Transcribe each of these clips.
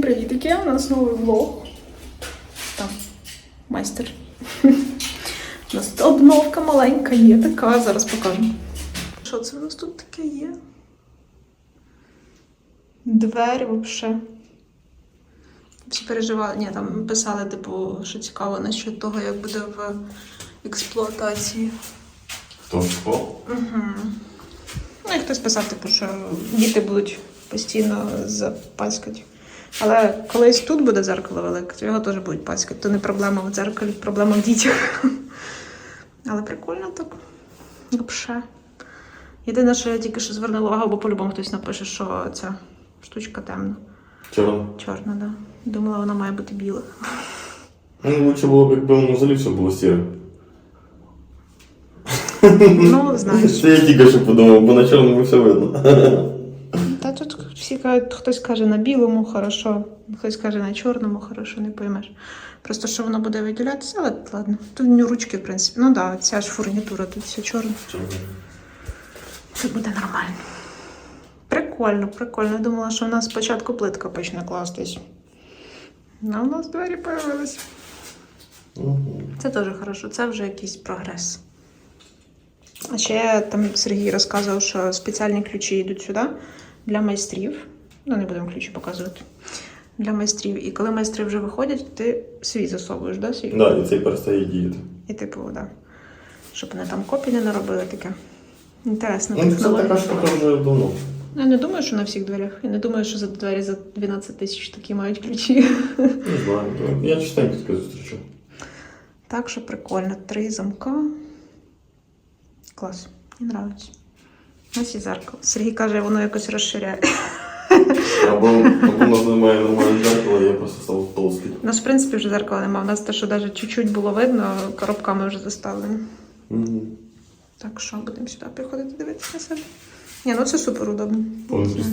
Привітики, у нас новий влог. Там майстер. У нас обновка маленька є така, зараз покажу. Що це у нас тут таке є? Двері взагалі. Всі переживали, ні, там писали, типу, що цікаво насчет того, як буде в експлуатації. Хто? Угу. Ну, і хтось писав, типу, що діти будуть постійно запаскати. Але колись тут буде дзеркало велике, то його теж будуть паскати. То не проблема в дзеркалі, проблема в дітях. Але прикольно так. Вообще. Єдине, що я тільки що звернула увагу, бо по-любому хтось напише, що ця штучка темна. Чорно. Чорна, да. Думала, вона має бути біла. Ну, лучше було б, якби воно взагалі все було сіре. Ну, знаєш. Це я тільки що подумав, бо на чорному все видно. Всі кажуть, хтось каже на білому хорошо, хтось каже на чорному хорошо, не поймеш. Просто що воно буде виділятися, але ладно. Тут не ручки, в принципі. Ну так, да, ця ж фурнітура, тут все чорне. Це буде нормально. Прикольно, прикольно. Я думала, що у нас спочатку плитка почне кластись. А у нас двері появилися. Це теж хорошо, це вже якийсь прогрес. А ще там Сергій розказував, що спеціальні ключі йдуть сюди для майстрів. Ну, не будемо ключі показувати. Для майстрів. І коли майстри вже виходять, ти свій засовуєш, да, свій? Да, і цей перестає діяти. І типу, да. Щоб вони там копії не наробили таке. Інтересна Ну, це така штука вже давно. Я не думаю, що на всіх дверях. Я не думаю, що за двері за 12 тисяч такі мають ключі. Не знаю. то Я частенько таке зустрічав. Так що прикольно. Три замка. Клас. Мені подобається. Ось і зеркало. Сергій каже, воно якось розширяє. Або, у нас немає нормального дзеркала, я просто став толстий. У нас, в принципі, вже зеркала немає. У нас те, що навіть чуть-чуть було видно, коробками вже заставлені. Мгм. Так що будемо сюди приходити дивитися на себе. Ні, ну це супер удобно. Ой,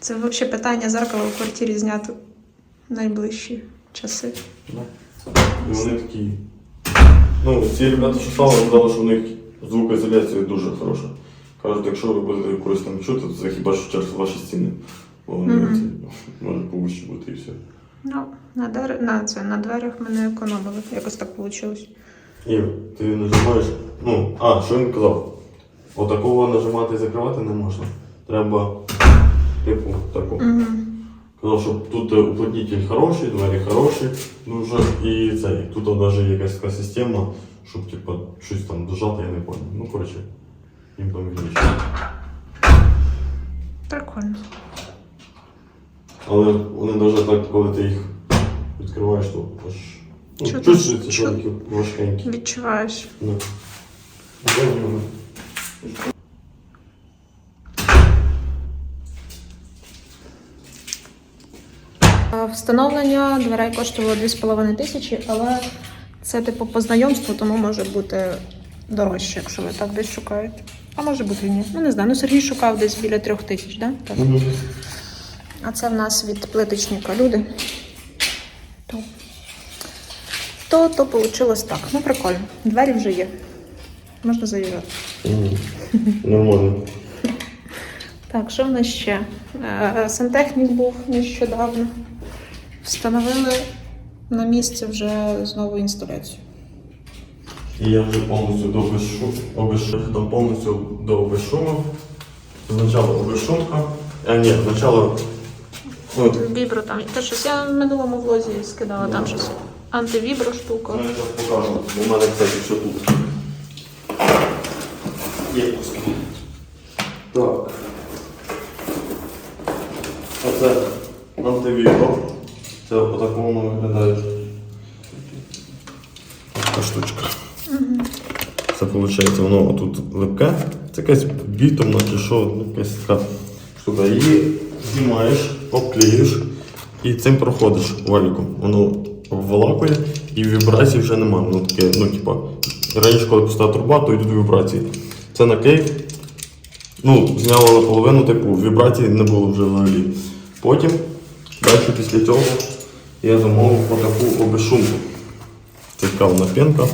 Це взагалі питання зеркала в квартирі зняти в найближчі часи. І вони такі. Ну, ці ребята, що стали, сказали, що у них звукоізоляція дуже хороша. Кажуть, якщо ви будете там чути, то це хіба що через ваші стіни. Бо вони Мгм. ці, може повище бути і все. Ну, на, дер... на, це, на дверях ми не економили. Якось так вийшло. Ір, ти нажимаєш. Ну, а, що він казав? Отакого нажимати і закривати не можна. Треба, типу, таку. Угу. Казав, що тут е, уплотнитель хороший, двері хороші, дуже. І це, тут навіть є якась така система, щоб типу, щось там дожати, я не пам'ятаю. Ну, коротше, їм там відніше. Прикольно. Але вони навіть так, коли ти їх відкриваєш, то аж. Ну, що чу- такі важкенькі. Відчуваєш. Ну. Де вони? Е, Встановлення дверей коштувало 2,5 тисячі, але це типу по знайомству, тому може бути дорожче, якщо ви так десь шукаєте. А може бути і ні. Ну не знаю. Ну Сергій шукав десь біля трьох тисяч, да? так? Мгм. А це в нас від плиточника люди. То, то, то вийшло так. Ну, прикольно. Двері вже є. Можна заїжджати. Мгм. Нормально. Так, що в нас ще? Е, Сантехнік був нещодавно. Встановили на місце вже знову інсталяцію. І я вже повністю до безшуму, обезшуму, там повністю до безшуму. Спочатку безшумка. А ні, спочатку от, Вібро там. Те щось я в минулому влозі скидала, там щось. Антивібро штука. я зараз покажу. У мене, кстати, все тут. Є пуск. Так. Оце антивібро. Це отакому воно виглядає. Така штучка. Це виходить, воно отут липке. Це якась бітумна чи що, ну, якась така штука. Її знімаєш, обклеїш і цим проходиш валіком. Воно обволакує і вібрацій вже немає. Воно таке, ну, типа, раніше, коли пуста труба, то йдуть вібрації. Це наклейк. Ну, зняло наполовину, типу, вібрацій не було вже взагалі. Потім, далі після цього, я замовив отаку така вона пенка.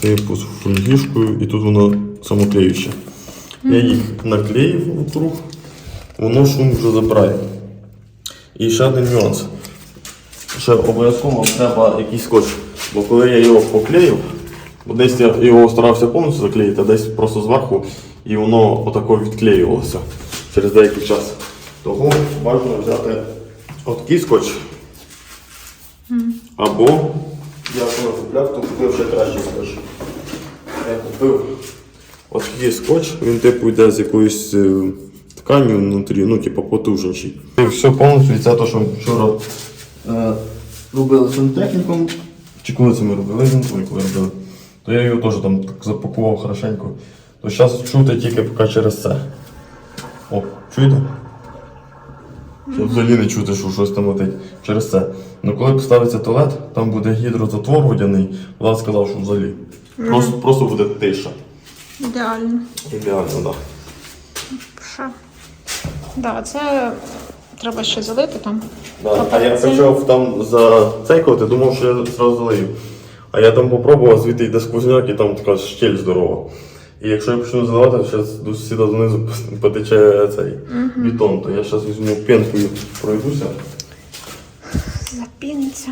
Типу з фольгішкою, і тут воно самоклеюче. Я їх наклеїв вокруг, воно шум вже забирає. І ще один нюанс. Ще обов'язково треба якийсь скотч. Бо коли я його поклеїв, бо десь я його старався повністю заклеїти, а десь просто зверху, і воно отако відклеювалося через деякий час. Того бажано взяти отакий скотч. Або я коли купляв, то купив ще кращий скотч. Я купив ось такий скотч, він типу йде з якоюсь е, тканью внутрі, ну типу потужніший. І все повністю, і це те, що вчора е, робили сантехніком. Чи коли це ми робили? Він коли коли робили. То я його теж там так запакував хорошенько. То зараз чути тільки поки через це. О, чуєте? Що взагалі не чути, що щось там летить через це. Ну коли поставиться туалет, там буде гідрозатвор водяний, Влад сказав, що взагалі. Просто, просто буде тиша. Ідеально. Ідеально, так. Да. Що? Да, це треба ще залити там. Да. А я почав там за цейкувати, думав, що я зразу залию. А я там попробував, звідти йде сквозняк і там така щель здорова. І якщо я почну заливати, зараз до сусіда донизу потече цей бетон, то я зараз візьму пенкою пройдуся. Запіниться.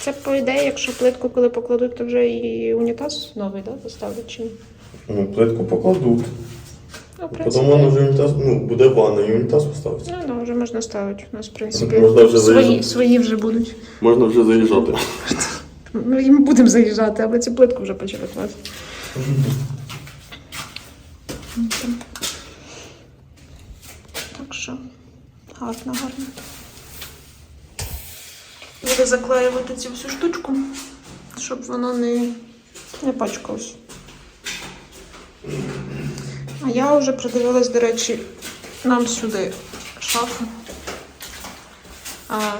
Це по ідеї, якщо плитку коли покладуть, то вже і унітаз новий, да, поставлять чи ні? Ну, плитку покладуть. Ну, в Потім принципі. воно вже унітаз, ну, буде ванна і унітаз поставиться. Ну, да, вже можна ставити. У нас, в принципі, Можна вже свої, заїжджати. свої вже будуть. Можна вже заїжджати. Ми їм будемо заїжджати, аби цю плитку вже почали класти. Так що, гарно, гарно. Буду заклеювати цю всю штучку, щоб воно не, не пачкалось. А я вже придивилась, до речі, нам сюди шафу.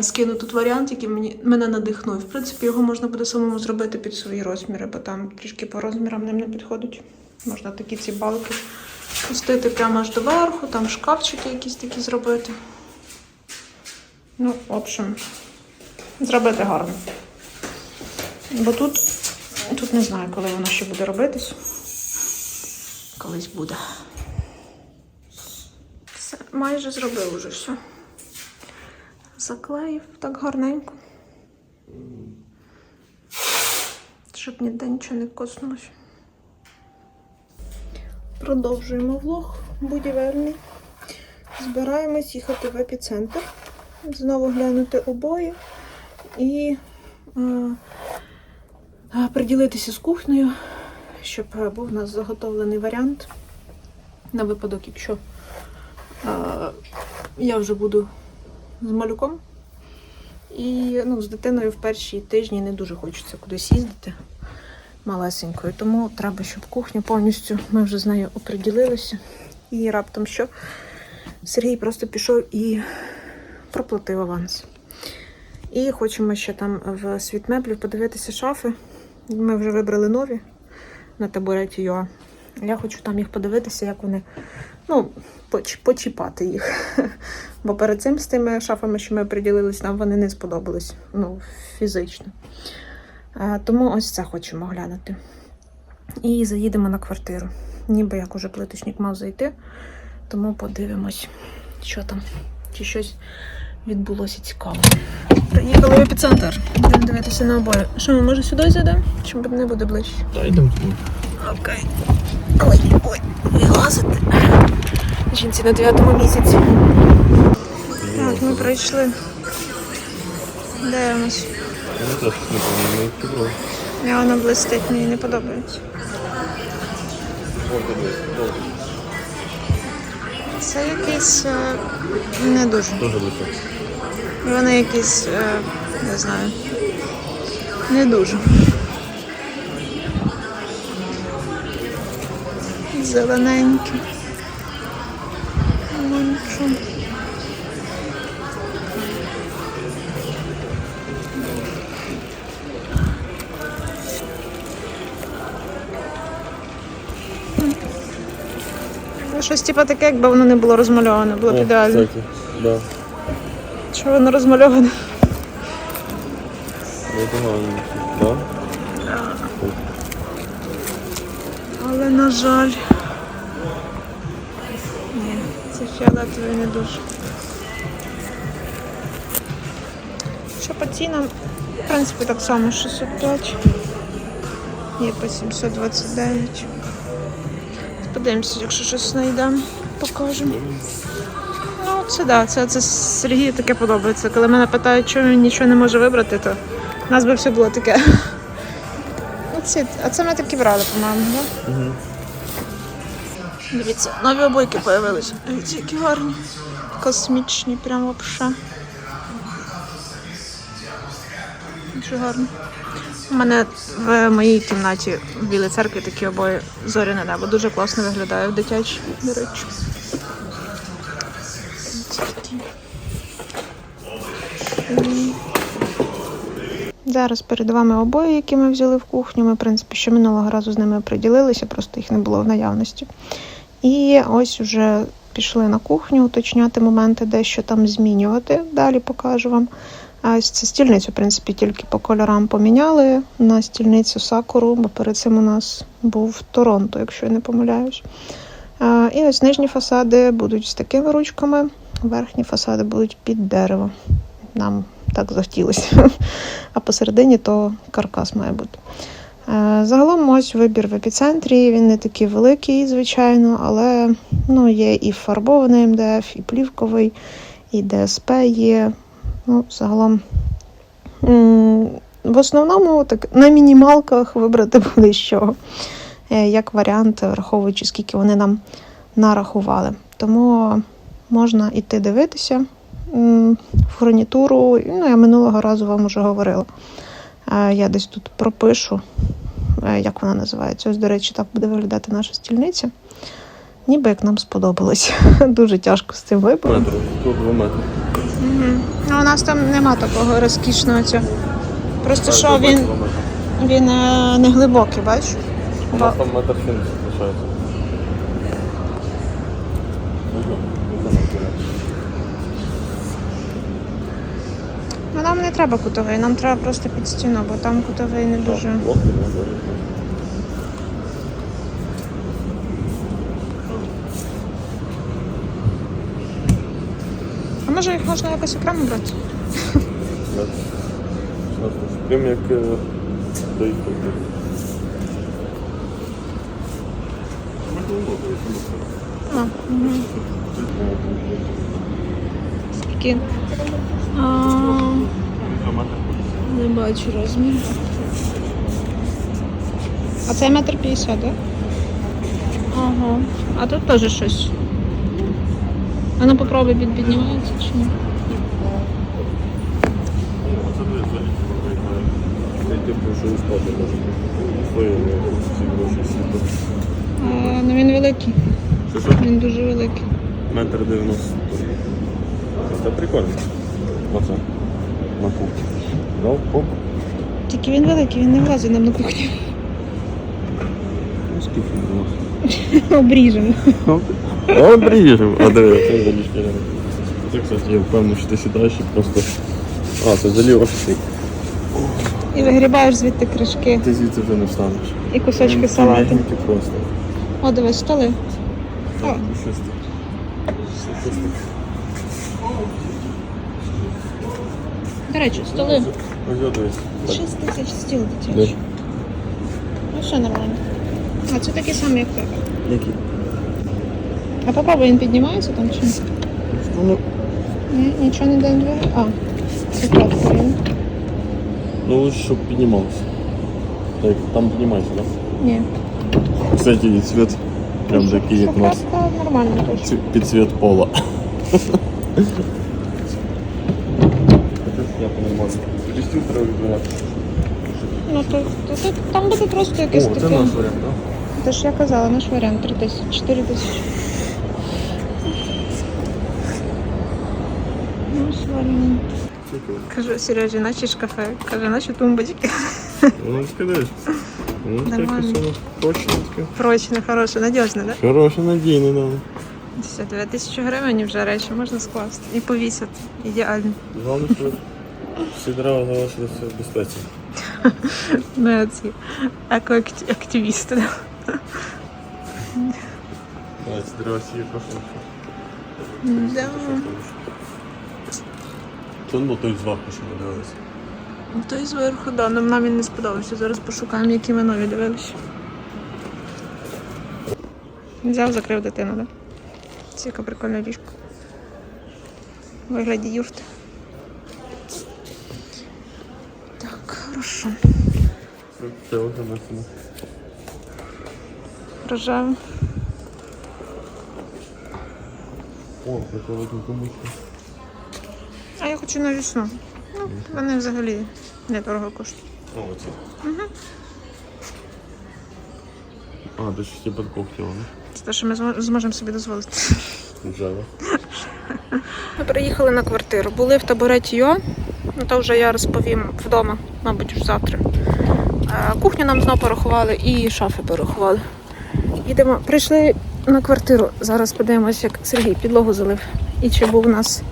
Скину тут варіант, який мені, мене надихнув. В принципі, його можна буде самому зробити під свої розміри, бо там трішки по розмірам ним не підходить. Можна такі ці балки пустити прямо аж до верху, там шкафчики якісь такі зробити. Ну, в общем, зробити гарно. Бо тут, тут не знаю, коли воно ще буде робитись. Колись буде. Все, майже зробив уже все. Заклеїв так гарненько. Щоб ніде нічого не коснулося. Продовжуємо влог будівельний. Збираємось їхати в епіцентр. Знову глянути обої і е, е, приділитися з кухнею, щоб е, був у нас заготовлений варіант на випадок, якщо е, я вже буду з малюком. І ну, з дитиною в перші тижні не дуже хочеться кудись їздити малесенькою. Тому треба, щоб кухню повністю ми вже з нею оприділилися. І раптом що Сергій просто пішов і проплатив аванс. І хочемо ще там в світ меблів подивитися шафи. Ми вже вибрали нові на табуреті Юа. Я хочу там їх подивитися, як вони. Ну, почіпати їх. Бо перед цим з тими шафами, що ми приділились, нам вони не сподобались. Ну, фізично. Е, Тому ось це хочемо глянути. І заїдемо на квартиру. Ніби як уже плиточник мав зайти. Тому подивимось, що там. Чи щось відбулося цікаве. Приїхали в епіцентр. Будемо дивитися на обоє. Що, ми може сюди зайдемо? Чи не буде ближче? Та йдемо. Окей. Ой, ой, вилазити. Жінці на дев'ятому місяці. Так, ми прийшли. Дивимось. Я пам'ятаю. Блистить, мені не подобається. Це якийсь е, не дуже. Дуже високо. Вони якісь, е, не знаю. Не дуже. Зелененькі. Ну, Щось типу таке, якби воно не було розмальоване, було б ідеально. Да. Що воно розмальоване? Непогано. Да? Але на жаль. Ні, це фіолетовий не дуже. Що по цінам, в принципі, так само 605. Є по 729. Подивимося, якщо щось знайдемо, покажемо. Ну, це да, це, це Сергію таке подобається. Коли мене питають, чому він нічого не може вибрати, то у нас би все було таке. Оці, а це ми такі брали, по-моєму, так? Угу. Дивіться, нові обойки з'явилися. Дивіться, які гарні. Космічні, прям вообще. Дуже гарно. У мене в моїй кімнаті в Білій церкві такі обої зоряне небо. Дуже класно виглядає в дитячій, до речі. Зараз перед вами обої, які ми взяли в кухню. Ми, в принципі, ще минулого разу з ними приділилися, просто їх не було в наявності. І ось вже пішли на кухню уточняти моменти, дещо там змінювати. Далі покажу вам. А ось цю стільницю, в принципі, тільки по кольорам поміняли на стільницю Сакуру, бо перед цим у нас був Торонто, якщо я не помиляюсь. І ось нижні фасади будуть з такими ручками, верхні фасади будуть під дерево. Нам так захотілося. А посередині то каркас має бути. Е, Загалом ось вибір в епіцентрі. Він не такий великий, звичайно, але ну, є і фарбований МДФ, і плівковий, і ДСП є. Ну, загалом. В основному так, на мінімалках вибрати буде чого. Е, Як варіант, враховуючи, скільки вони нам нарахували. Тому можна йти дивитися в гарнітуру. Ну, я минулого разу вам уже говорила. Я десь тут пропишу, е, як вона називається. Ось, до речі, так буде виглядати наша стільниця. Ніби як нам сподобалось. Дуже тяжко з цим вибором. Метр, тут 2 метри. Угу. Ну, у нас там нема такого розкішного цього. Просто що він, він е, не глибокий, бачиш? У нас там метр 70 лишається. Ну нам не треба кутовий, нам треба просто під стіну, бо там кутовий не дуже. А може їх можна якось окремо брати? Прям як е, доїхав. А, угу. Скільки? А, не бачу розмір. А це метр п'ятдесят, так? Ага. А тут теж щось. А ну попробуй під піднімається чи ні? А, ну він великий. Що що? Він дуже великий. Метр 90. Це прикольно. Оце. На кухні. Ну, оп. Тільки він великий, він не влазить нам на кухню. Ну, скільки у нас? Обріжемо. Обріжемо. А диви, це залішки. Це, кстати, я впевнений, що ти сідаєш і просто... А, це заліво офісник. І вигрібаєш звідти кришки Ти звідси вже не встанеш. і кусочки салату. просто. О, дивись, столи. О. Так, ну, щось таке. Щось таке. До речі, столи. Ось я дивись. Так, 6 тисяч стіл де? дитячий. Ну все нормально. А це такий самий, як тебе. Які? А попробуй він піднімається там чи ні? Ну, Ні, нічого не дає двері. А, це кратко він. ну лучше, щоб піднімалося. Так, там піднімається, так? Ні. Кстати, і цвет прям такий, як у нас. Кратка нормально теж. Ці- Під цвет пола. Понимаю. Листів треба відбирати. Ну то, то, то там буде просто якесь О, це таке. наш варіант, так? Це ж я казала, наш варіант 3 тисячі, 4 тисячі. Наш варіант. Кажу, Сережі, наче ж кафе. Каже, наче тумбочки. Ну, скажеш. Ну, Нормально. точно таке. Хороше, надіжне, да? Хороше, надійне, да. Все, 9 тисяч гривень вже речі можна скласти. І повісити. Ідеально. Головне, що всі дерева залишилися в безпеці. Ми оці екоактивісти. ці. Да. Це ну той зверху, що ми дивилися. Той зверху, да, нам нам він не сподобався. Зараз пошукаємо, які ми нові дивилися. Взяв, закрив дитину, так? Да? Це яка прикольна ліжка. Вигляді юрти. Так, хорошо. Несемо. Рожеве. О, прикольно комусь. А я хочу на весну. Ну, вони взагалі недорого коштують. О, оце. Угу. А, ж типа такого хотіла, не? Це те, що ми змо- зможемо собі дозволити. Вже. Ми приїхали на квартиру. Були в табореті Йо. Ну то вже я розповім вдома, мабуть, вже завтра. Кухню нам знову порахували і шафи порахували. Їдемо, прийшли на квартиру. Зараз подивимося, як Сергій підлогу залив. І чи був у нас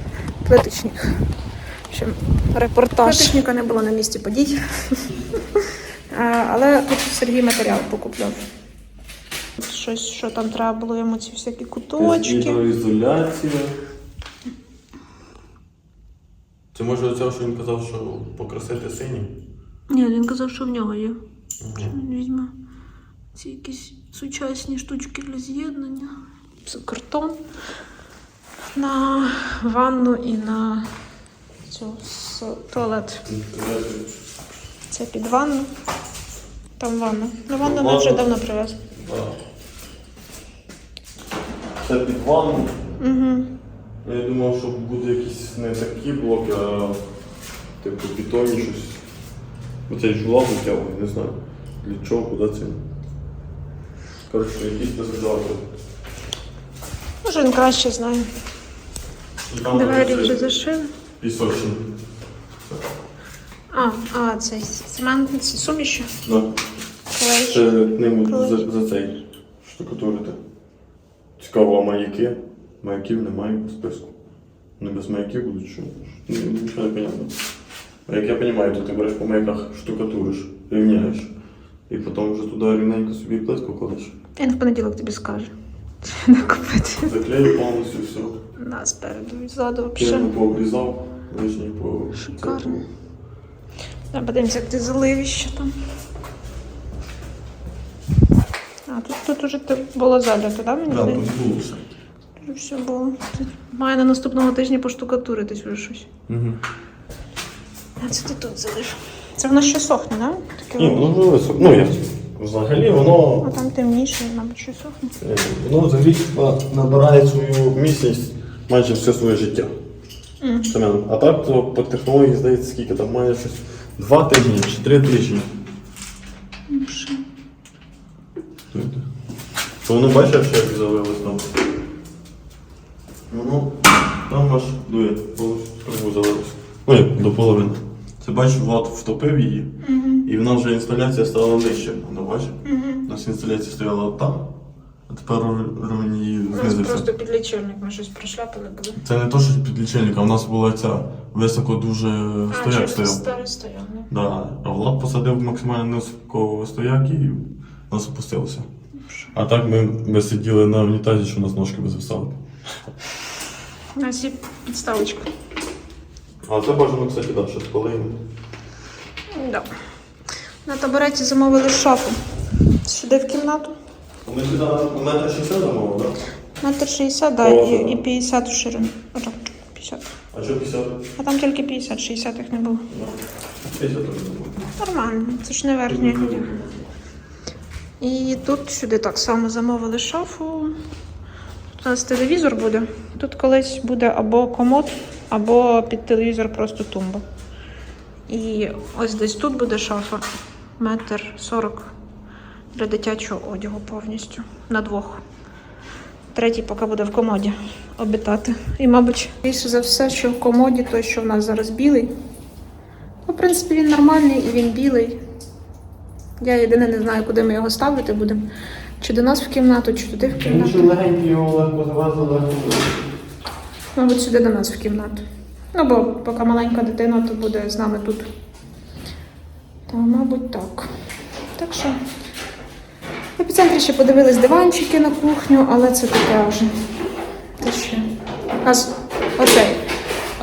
плиточник. В репортаж. Плиточника не було на місці подій. Але тут Сергій матеріал покупляв. Щось, що там треба було йому ці всякі куточки. Гідроізоляція. Це може оце, що він казав, що покрасити синім? Ні, він казав, що в нього є. Він візьме ці якісь сучасні штучки для з'єднання. Це картон на ванну і на цю туалет. Це під ванну. Там ванна. Ну, ванну ми вже давно привезли. Це під ванну. Угу. Я думав, що буде якісь не такі блоки, а типу бетонні щось. Оцей жула витягує, не знаю. Для чого, куди це. Коротше, якісь дозадаки. Може він краще знає. Двері вже зашили. Пісочні. А, а, цей цементні ці суміші. Да. Клей. Це ним за, за цей штукатурити. Цікаво, а маяки? Маяків немає в списку. Вони без маяків будуть що? Ну, Нічого не понятно. Як я розумію, то ти береш по маяках штукатуриш, рівняєш. І потім вже туди рівненько собі плитку кладеш. Він в понеділок тобі скаже. Чи не. Заклею повністю все. На спереду і ззаду Кину взагалі. пообрізав, нижній по. Шикарно. Да, подивимося, як ти залив ще там. А, тут, тут уже було залито, да, мені Так, здається? тут було все. Тут все було. Тут має на наступному тижні поштукатуритись вже щось. Угу. А це ти тут залив. Це воно ще сохне, да? Таке Ні, воно. воно вже. Ну як? Взагалі воно. А там темніше, мабуть, ще сохне. Е, Воно взагалі типа, набирає свою міцність майже все своє життя. Семен, А так то по технології здається, скільки там має щось два тижні чи три тижні. Ну? То воно бачиш, як завелось там. Воно там аж дує, повністю трубу залилось. Ну як до половини. Бачиш, Влад втопив її, і в нас вже інсталяція стала нижче. Ну, бачиш? У нас інсталяція стояла от там, а тепер рівень її У нас знизився. просто під лічильник, ми щось пришляпили були. Це не то, що під лічильника, у нас була ця високо дуже А, стояк чи стояв. старий стояв, ну. Да. А Влад посадив максимально низько стояк і нас опустилося. А так ми, ми сиділи на унітазі, що у нас ножки би звисали. У нас є підставочка. А це бажано, кстати, да, що спалимо. Да. На табуреті замовили шафу. Сюди в кімнату. Ми сюди на метр 60 замовили, так? Метр 60, да, і, і 50 у ширину. Отак, 50. А що 50? А там тільки 50, 60 їх не було. 50 теж замовили. Нормально, це ж не верхня. І тут сюди так само замовили шафу. Тут у нас телевізор буде. Тут колись буде або комод, або під телевізор просто тумба. І ось десь тут буде шафа. Метр сорок для дитячого одягу повністю. На двох. Третій поки буде в комоді обітати. І, мабуть, більше за все, що в комоді, той, що в нас зараз білий. Ну, в принципі, він нормальний і він білий. Я єдине не знаю, куди ми його ставити будемо. Чи до нас в кімнату, чи туди в кімнату. легенький його легко завезли, легко. Мабуть, сюди до нас в кімнату. Ну, бо поки маленька дитина, то буде з нами тут. Та, мабуть, так. Так що. В епіцентрі ще подивились диванчики на кухню, але це таке вже. Це ще. Раз, оцей.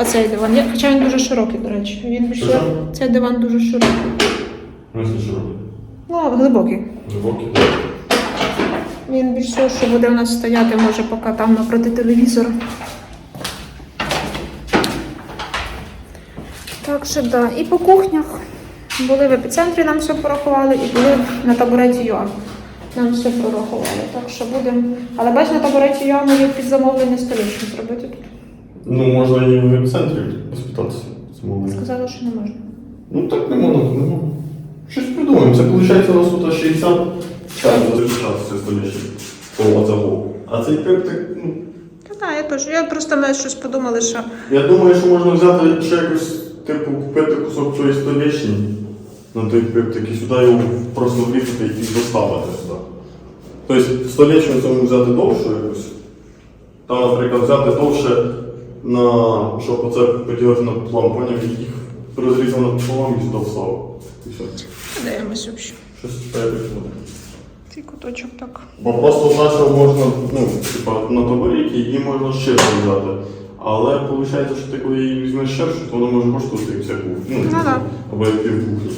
Оцей диван. Я- Хоча він дуже широкий, до речі. Він більше. Цей диван дуже широкий. Мислиш. Ну, глибокий. Глибокий. Він більш всього, що буде у нас стояти, може, поки там напроти телевізора. Що да. І по кухнях. Були в епіцентрі, нам все порахували, і були на табуреті ЮА. Нам все порахували. Так що будемо. Але бач, на табуреті ЮА ми під замовлення столічну зробити тут. Ну, можна і в епіцентрі. Замовлення. Сказали, що не можна. Ну так не можна, не можна. Щось придумаємо. Це виходить у нас тут 60 чай за 60 століття. А цей пептик, ну, Та так, я теж. Я просто ми щось подумали, що я думаю, що можна взяти ще якось, типу, купити кусок цієї столічні на той пептик і сюди його просто врізати і доставити сюди. Тобто столічну цьому взяти довшу якусь. Там, наприклад, взяти довше на щоб оце поділити на пополам, поняв, і їх розрізав на пополам і сюди вставив. І все. подивимось взагалі. Щось таке буде. Цей куточок так. Бо просто нашого можна, ну, типа, на табуреті її можна ширше взяти. Але виходить, що ти коли її візьмеш ширше, то вона може коштувати всяку. Ну, Ну да. або як півкухні.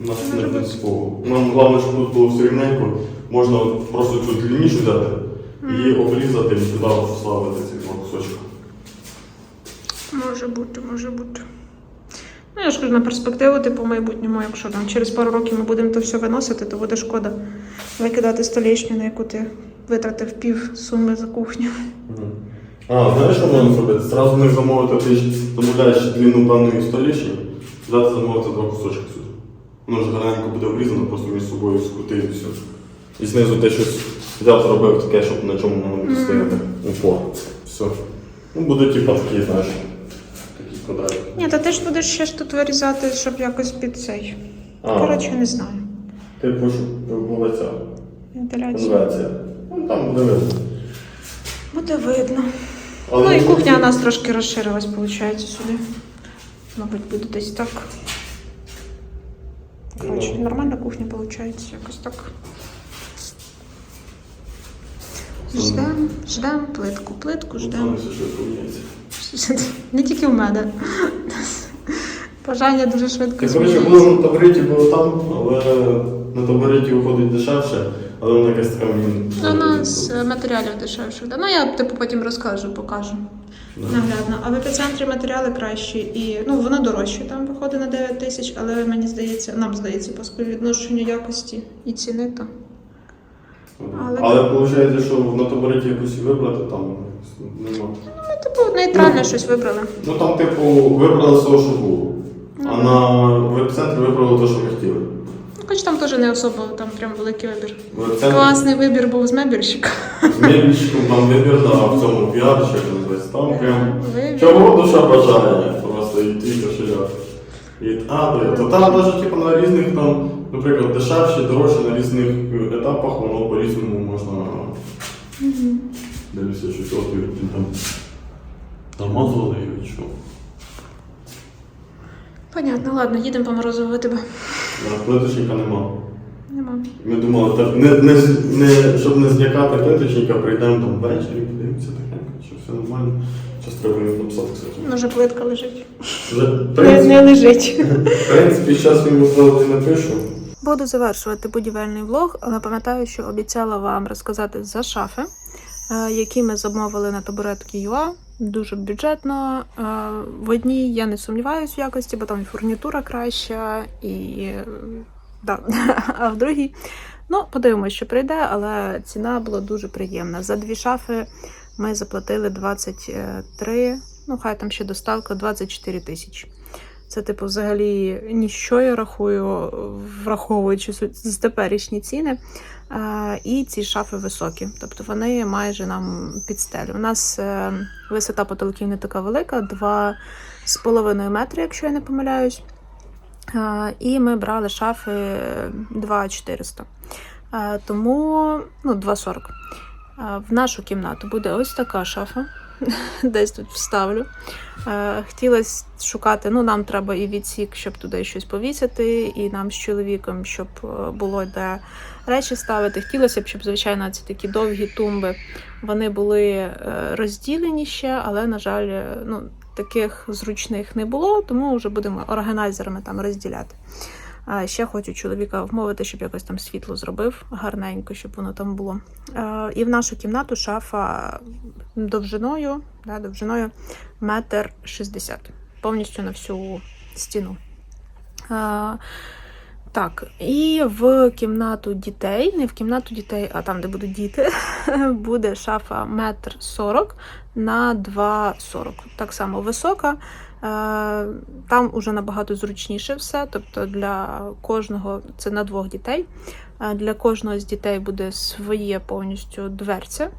У нас не принципово. Нам головне, щоб тут було все рівненько. Можна просто цю длиннішу взяти і обрізати і сюди вставити ці два кусочки. Може бути, може бути. Ну, я ж кажу, на перспективу, типу, в майбутньому, якщо там через пару років ми будемо то все виносити, то буде шкода викидати столічню, на яку ти витратив пів суми за кухню. Мгм. А, знаєш, що можна зробити? Зразу не замовити, ти замовляєш длину певної столічні, взяти замовити два кусочки сюди. Воно ж гарненько буде обрізано, просто між собою скрутити і все. І знизу ти щось взяв, зробив таке, щоб на чому воно буде стояти. Упор. Все. Ну, буде типа такі, знаєш, такі квадратики. Ні, та ти ж будеш ще ж тут вирізати, щоб якось під цей. А, Коротше, не знаю. типу, щоб була ця Вентиляція. конвенція. Ну, там буде видно. Буде видно. Ну і ну, кухня у нас трошки розширилась, виходить, сюди. Мабуть, буде десь так. Коротше, Ну. нормальна кухня виходить, якось так. Ждем, ждем плитку, плитку ждем. Там все щось поміняється. Не тільки в мене. Бажання дуже швидко коротше, на табуреті, було там, але на табуреті виходить дешевше, але воно якась така мені. У нас е, матеріалів дешевших. да. Ну я типу потім розкажу, покажу Да. наглядно. А в епіцентрі матеріали кращі і ну воно дорожче. Там виходить на 9 тисяч, але мені здається, нам здається, по співвідношенню якості і ціни то. Але- Але виходить, що на табуреті якось і вибрати там нема. Ну, типу, нейтральне щось вибрали. Ну там, типу, вибрали з того, що було. А на в епіцентрі вибрали те, що ми хотіли. Ну, Хоч там теж не особо там прям великий вибір. В епіцентрі Класний вибір був з мебільщика. з мебільщиком там вибір да, в цьому піар, що як. Там прям Вибір. чого душа бажає. Просто і твій кошеляк. І, а, то, то там навіть типу, на різних там, наприклад, дешевше, дорожче на різних е, етапах воно по-різному можна дивитися, що от він там намазували і що. Понятно, ладно, їдемо по морозову тебе. Плиточника нема. Нема. Ми думали, так, не, не, не, щоб не злякати плиточника, прийдемо там ввечері, подивимося тихенько, що все нормально. Зараз треба йому написати, кстати. Ну, вже плитка лежить. Вже, в Не, принципі, не лежить. в принципі, зараз йому зразу і напишу. Буду завершувати будівельний влог, але пам'ятаю, що обіцяла вам розказати за шафи, е, які ми замовили на табуретки ЮА. Дуже бюджетно. Е, В одній я не сумніваюся в якості, бо там фурнітура краща, і да. а в другій. Ну, подивимося, що прийде, але ціна була дуже приємна. За дві шафи ми заплатили 23, ну хай там ще доставка 24 тисячі. Це, типу, взагалі ніщо я рахую, враховуючи з теперішні ціни. І ці шафи високі, тобто вони майже нам під стелю. У нас е, висота потолків не така велика, 2,5 метри, якщо я не помиляюсь. І ми брали шафи 2,400. Е, Тому ну, 2,40. Е, В нашу кімнату буде ось така шафа. Десь тут вставлю. Е, Хотілося шукати, ну нам треба і відсік, щоб туди щось повісити, і нам з чоловіком, щоб е, було де речі ставити. Хотілося б, щоб, звичайно, ці такі довгі тумби вони були е, розділені ще, але, на жаль, ну, таких зручних не було, тому вже будемо органайзерами там розділяти. А ще хочу чоловіка вмовити, щоб якось там світло зробив гарненько, щоб воно там було. І в нашу кімнату шафа довжиною, да, довжиною метр шістдесят, повністю на всю стіну. Так, і в кімнату дітей, не в кімнату дітей, а там, де будуть діти, буде шафа метр сорок на 2,40. Так само висока. Е, Там уже набагато зручніше все. Тобто для кожного це на двох дітей. Е, Для кожного з дітей буде своє повністю дверця.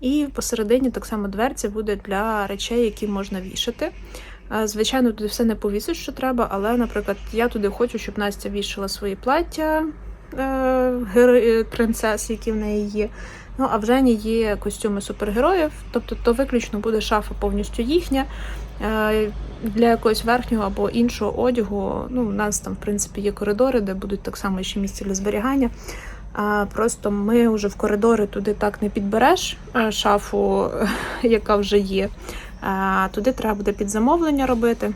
І посередині так само дверця буде для речей, які можна вішати. Е, Звичайно, туди все не повісиш, що треба, але, наприклад, я туди хочу, щоб Настя вішала свої плаття е, принцес, які в неї є. Ну, а в Жені є костюми супергероїв, тобто то виключно буде шафа повністю їхня. Е, Для якогось верхнього або іншого одягу. Ну, у нас там, в принципі, є коридори, де будуть так само ще місця для зберігання. А просто ми вже в коридори туди так не підбереш е, шафу, яка вже є. Туди треба буде під замовлення робити.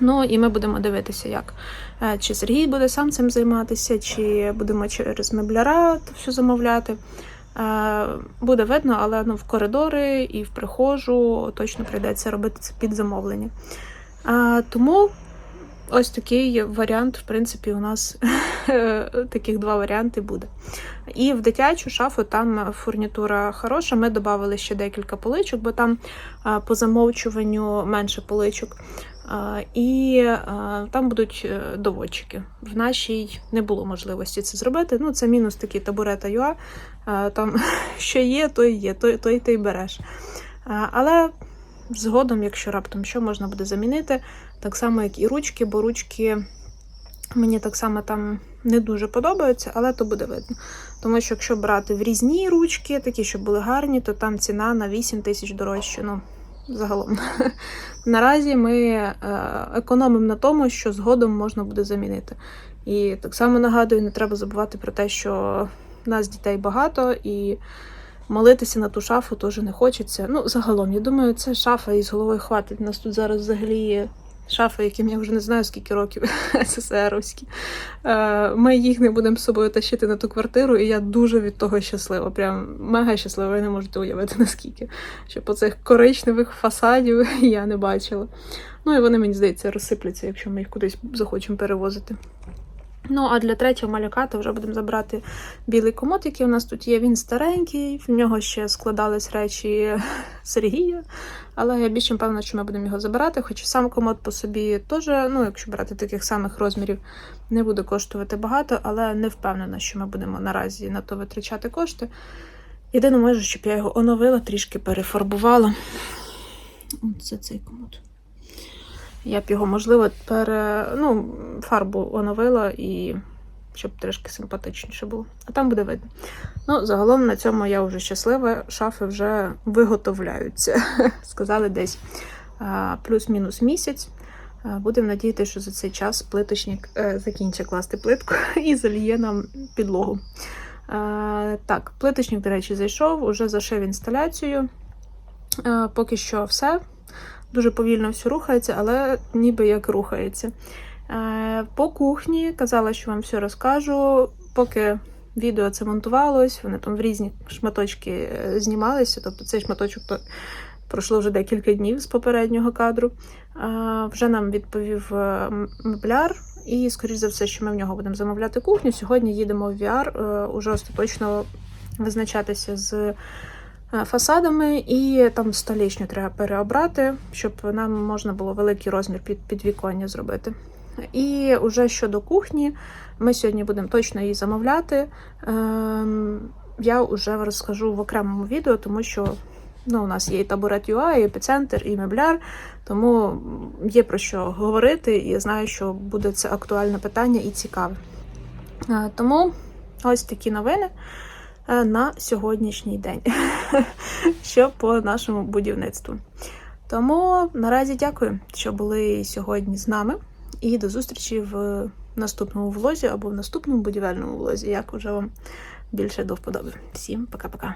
Ну і ми будемо дивитися, як. Е, Чи Сергій буде сам цим займатися, чи будемо через мебляра все замовляти. Е, Буде видно, але ну, в коридори і в прихожу точно прийдеться робити це під замовлення. Тому ось такий варіант, в принципі, у нас таких два варіанти буде. І в дитячу шафу там фурнітура хороша. Ми додали ще декілька поличок, бо там по замовчуванню менше поличок. І там будуть е, доводчики. В нашій не було можливості це зробити. Ну, це мінус такий табурета ЮА. Там що є, то і є, то, і ти й береш. Але згодом, якщо раптом що, можна буде замінити. Так само, як і ручки, бо ручки мені так само там не дуже подобаються, але то буде видно. Тому що якщо брати в різні ручки, такі, щоб були гарні, то там ціна на 8 тисяч дорожче. Ну, загалом. Наразі ми е, економимо на тому, що згодом можна буде замінити. І так само нагадую, не треба забувати про те, що нас дітей багато і. Молитися на ту шафу теж не хочеться. Ну, загалом, я думаю, це шафа із головою хватить. Нас тут зараз взагалі шафи, яким я вже не знаю скільки років СССРовські. Е, Ми їх не будемо з собою тащити на ту квартиру, і я дуже від того щаслива. Прям мега щаслива, ви не можете уявити наскільки. Що по цих коричневих фасадів я не бачила. Ну і вони, мені здається, розсипляться, якщо ми їх кудись захочемо перевозити. Ну, а для третього малюка то вже будемо забрати білий комод, який у нас тут є. Він старенький, в нього ще складались речі Сергія. Але я більш певна, що ми будемо його забирати. Хоча сам комод по собі теж, ну, якщо брати таких самих розмірів, не буде коштувати багато, але не впевнена, що ми будемо наразі на то витрачати кошти. Єдине, може, щоб я його оновила, трішки перефарбувала. Це цей комод. Я б його, можливо, пере... ну, фарбу оновила і щоб трішки симпатичніше було. А там буде видно. Ну, загалом на цьому я вже щаслива. Шафи вже виготовляються. Сказали десь плюс-мінус місяць. Будемо надіятися, що за цей час плиточник е, закінчить класти плитку і заліє нам підлогу. Так, плиточник, до речі, зайшов, уже зашив інсталяцію. Поки що все. Дуже повільно все рухається, але ніби як рухається. Е, По кухні казала, що вам все розкажу. Поки відео це монтувалось, вони там в різні шматочки е, знімалися. Тобто цей шматочок то пройшло вже декілька днів з попереднього кадру. Е, Вже нам відповів мебляр, і, скоріш за все, що ми в нього будемо замовляти кухню. Сьогодні їдемо в VR, уже остаточно визначатися з фасадами, і там столішню треба переобрати, щоб нам можна було великий розмір під підвіконня зробити. І вже щодо кухні, ми сьогодні будемо точно її замовляти. Ем, Я вже розкажу в окремому відео, тому що ну, у нас є і табурет UA, і епіцентр, і мебляр, тому є про що говорити, і я знаю, що буде це актуальне питання і цікаве. Е, Тому ось такі новини е, на сьогоднішній день, що по нашому будівництву. Тому наразі дякую, що були сьогодні з нами. І до зустрічі в наступному влозі або в наступному будівельному влозі, як уже вам більше до вподоби. Всім пока-пока.